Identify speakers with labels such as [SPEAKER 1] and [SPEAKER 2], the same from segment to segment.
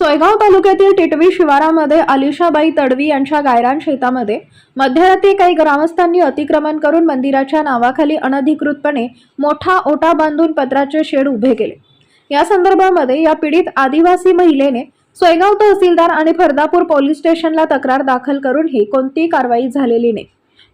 [SPEAKER 1] सोयगाव तालुक्यातील टिटवी शिवारामध्ये अलिशाबाई तडवी यांच्या गायरान शेतामध्ये मध्यरात्री काही ग्रामस्थांनी अतिक्रमण करून मंदिराच्या नावाखाली अनधिकृतपणे मोठा ओटा बांधून पत्राचे शेड उभे केले. या संदर्भामध्ये या पीडित आदिवासी महिलेने सोयगाव तहसीलदार आणि फरदापूर पोलीस स्टेशनला तक्रार दाखल करूनही कोणतीही कारवाई झालेली नाही.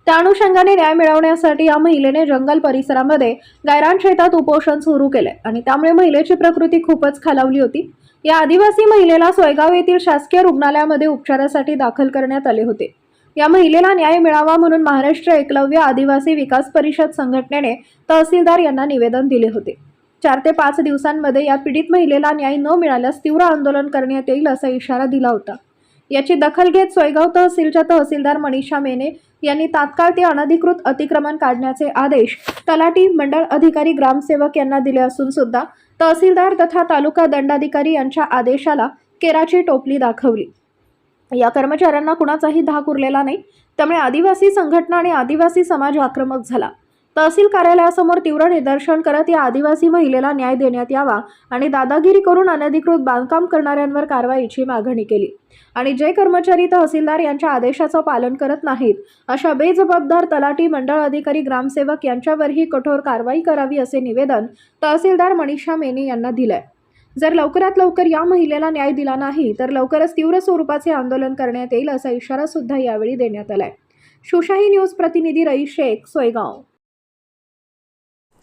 [SPEAKER 1] त्या अनुषंगाने न्याय मिळवण्यासाठी या महिलेने जंगल परिसरामध्ये गायरान शेतात उपोषण सुरू केले आणि त्यामुळे महिलेची प्रकृती खूपच खालावली होती. या आदिवासी महिलेला सोयगाव येथील शासकीय रुग्णालयामध्ये उपचारासाठी दाखल करण्यात आले होते. या महिलेला न्याय मिळावा म्हणून महाराष्ट्र एकलव्य आदिवासी विकास परिषद संघटनेने तहसीलदार यांना निवेदन दिले होते. चार ते पाच दिवसांमध्ये या पीडित महिलेला न्याय न मिळाल्यास तीव्र आंदोलन करण्यात येईल असा इशारा दिला होता. याची दखल घेत सोयगाव तहसीलच्या तहसीलदार मनीषा मेने यांनी तात्काळ ते अनधिकृत अतिक्रमण काढण्याचे आदेश तलाठी मंडळ अधिकारी ग्रामसेवक यांना दिले असून सुद्धा तहसीलदार तथा तालुका दंडाधिकारी यांच्या आदेशाला केराची टोपली दाखवली. या कर्मचाऱ्यांना कुणाचाही धाक उरलेला नाही. त्यामुळे आदिवासी संघटना आणि आदिवासी समाज आक्रमक झाला. तहसील कार्यालयासमोर तीव्र निदर्शन करत या आदिवासी महिलेला न्याय देण्यात यावा आणि दादागिरी करून अनधिकृत बांधकाम करणाऱ्यांवर कारवाईची मागणी केली. आणि जे कर्मचारी तहसीलदार यांच्या आदेशाचं पालन करत नाहीत अशा बेजबाबदार तलाठी मंडळ अधिकारी ग्रामसेवक यांच्यावरही कठोर कारवाई करावी असे निवेदन तहसीलदार मनीषा मेने यांना दिलंय. जर लवकरात लवकर या महिलेला न्याय दिला नाही तर लवकरच तीव्र स्वरूपाचे आंदोलन करण्यात येईल असा इशारा सुद्धा यावेळी देण्यात आलाय. सुशाही न्यूज प्रतिनिधी रई शेख सोयगाव.